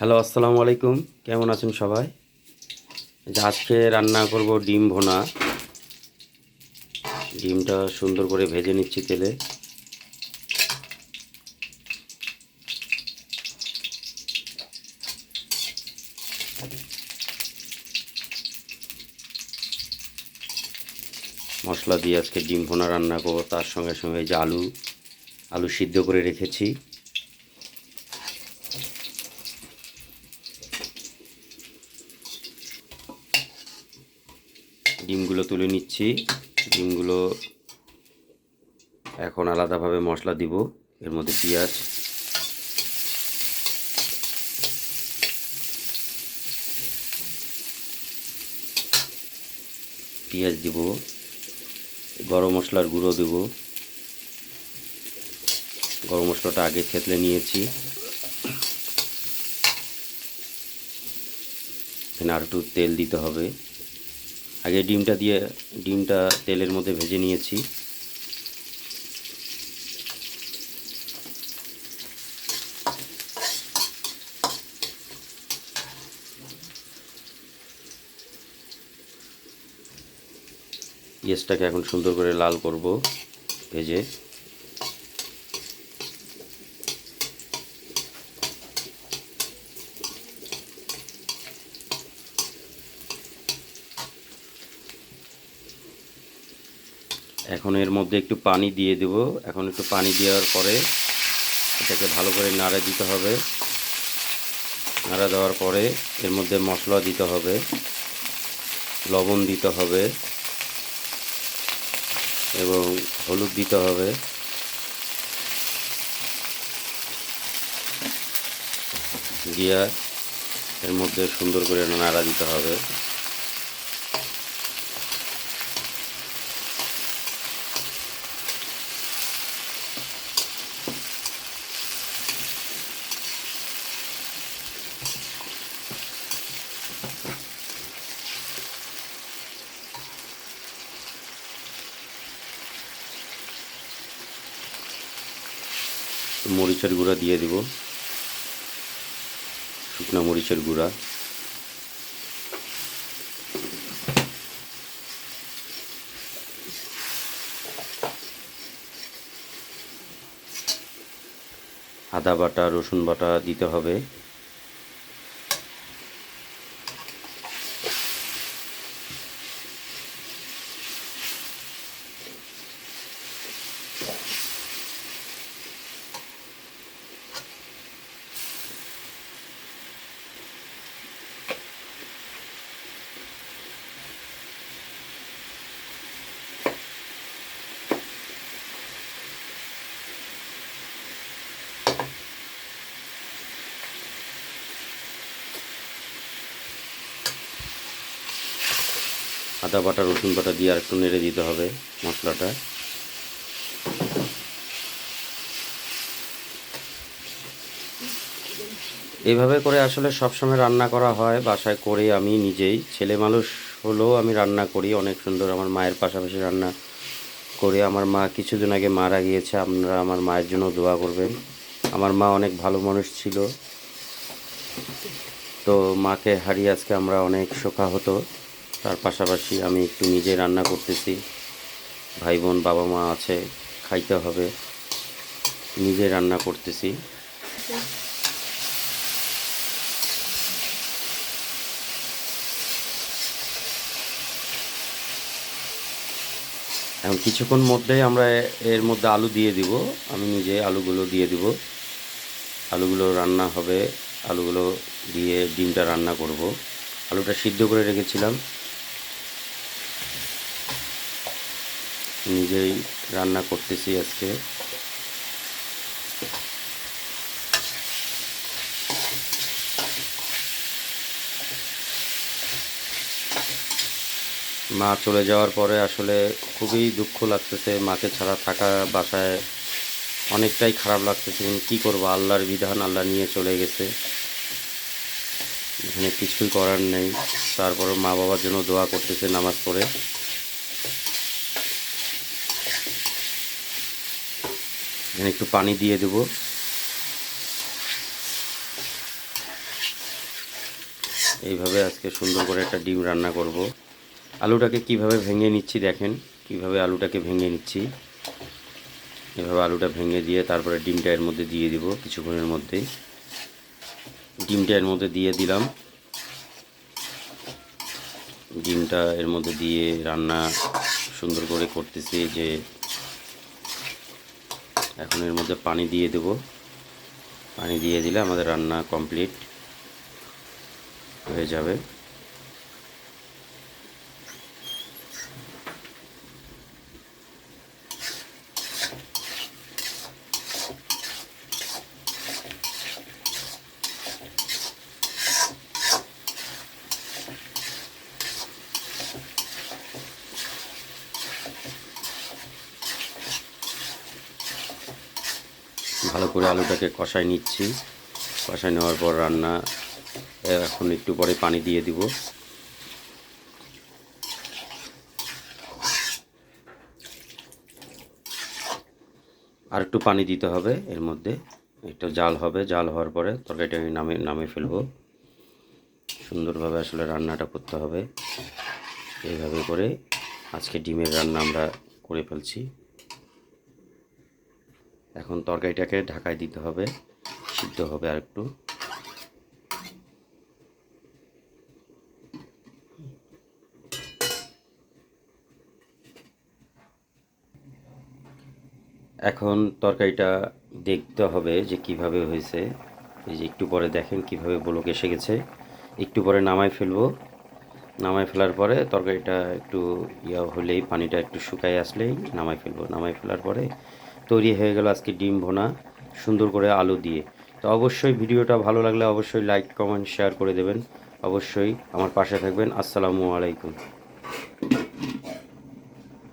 Hello, আসসালামু আলাইকুম। কেমন আছেন সবাই? আজকে রান্না করব ডিম ভোনা। ডিমটা সুন্দর করে ভেজে নিচ্ছি তেলে। মশলা দিয়ে আজকে ডিম ভোনা রান্না করব। তার সঙ্গে সঙ্গে যে আলু আলু সিদ্ধ করে রেখেছি। ডিমগুলো তুলে নিচ্ছি। ডিমগুলো এখন আলাদাভাবে মশলা দিব, এর মধ্যে পেঁয়াজ। পেঁয়াজ দিব, গরম মশলার গুঁড়ো দেব। গরম মশলাটা আগে থেতলে নিয়েছি। এখানে আর একটু তেল দিতে হবে। আগে ডিমটা দিয়ে, ডিমটা তেলের মধ্যে ভেজে নিয়েছি। গ্যাসটাকে এখন সুন্দর করে লাল করব, ভেজে। এখন এর মধ্যে একটু পানি দিয়ে দেব। এখন একটু পানি দেওয়ার পরে এটাকে ভালো করে নাড়া দিতে হবে। নাড়া দেওয়ার পরে এর মধ্যে মশলা দিতে হবে, লবণ দিতে হবে এবং হলুদ দিতে হবে। দিয়া এর মধ্যে সুন্দর করে নাড়া দিতে হবে। মরিচের গুঁড়া দিয়ে দেব। শুকনা মরিচের গুঁড়া। আদা বাটা রসুন বাটা দিতে হবে। আদা, বাটা, রসুন বাটা দিয়ে আর একটু নেড়ে দিতে হবে মশলাটা। এইভাবে করে আসলে সবসময় রান্না করা হয়, বাসায় করে আমি নিজেই। ছেলে মানুষ হলেও আমি রান্না করি, অনেক সুন্দর আমার মায়ের পাশাপাশি রান্না করে। আমার মা কিছুদিন আগে মারা গিয়েছে, আপনারা আমার মায়ের জন্য দোয়া করবেন। আমার মা অনেক ভালো মানুষ ছিল। তো মাকে হারিয়ে আজকে আমরা অনেক শোকা হতো তার পাশাপাশি আমি একটু নিজে রান্না করতেছি। ভাই বোন বাবা মা আছে, খাইতে হবে। নিজে রান্না করতেছি। এখন কিছুক্ষণ মধ্যেই আমরা এর মধ্যে আলু দিয়ে দিব। আমি নিজে আলুগুলো দিয়ে দিব। আলুগুলো রান্না হবে। আলুগুলো দিয়ে ডিমটা রান্না করব। আলুটা সিদ্ধ করে রেখেছিলাম। নিজেই রান্না করতেছি আজকে। মা চলে যাওয়ার পরে আসলে খুবই দুঃখ লাগতেছে, মাকে ছাড়া থাকা বাসায় অনেকটাই খারাপ লাগতেছে, কিন্তু কী করব? আল্লাহর বিধান, আল্লাহ নিয়ে চলে গেছে। এখানে কিছুই করার নেই। তারপরে মা বাবার জন্য দোয়া করতেছে নামাজ পড়ে। এখানে একটু পানি দিয়ে দেব। এইভাবে আজকে সুন্দর করে একটা ডিম রান্না করব। আলুটাকে কীভাবে ভেঙে নিচ্ছি দেখেন, কীভাবে আলুটাকে ভেঙে নিচ্ছি। এভাবে আলুটা ভেঙে দিয়ে তারপরে ডিমটা এর মধ্যে দিয়ে দিব কিছুক্ষণের মধ্যেই ডিমটা এর মধ্যে দিয়ে দিলাম। ডিমটা এর মধ্যে দিয়ে রান্না সুন্দর করে করতেছি যে এখন এর মধ্যে পানি দিয়ে দেব। পানি দিয়ে দিলে আমাদের রান্না কমপ্লিট হয়ে যাবে। ভালো করে আলুটাকে কষাই নিচ্ছি। কষাই নেওয়ার পর রান্না এখন একটু পরে পানি দিয়ে দিব। আর একটু পানি দিতে হবে এর মধ্যে। একটু জাল হবে, জাল হওয়ার পরে তরকারিটা আমি নামে নামে ফেলব। সুন্দরভাবে আসলে রান্নাটা করতে হবে। এইভাবে করে আজকে ডিমের রান্না আমরা করে ফেলছি। এখন তরকারিটাকে ঢাকায় দিতে হবে, সিদ্ধ হবে আর একটু। এখন তরকারিটা দেখতে হবে যে কীভাবে হয়েছে। এই যে একটু পরে দেখেন কীভাবে বলক এসে গেছে। একটু পরে নামাই ফেলব। নামাই ফেলার পরে তরকারিটা একটু ইয়া হলেই, পানিটা একটু শুকাই আসলেই নামাই ফেলব। নামাই ফেলার পরে তৈরি হয়ে গেল আজকে ডিম ভোনা, সুন্দর করে আলু দিয়ে। তো অবশ্যই ভিডিওটা ভালো লাগলে অবশ্যই লাইক কমেন্ট শেয়ার করে দেবেন। অবশ্যই আমার পাশে থাকবেন। আসসালামু আলাইকুম।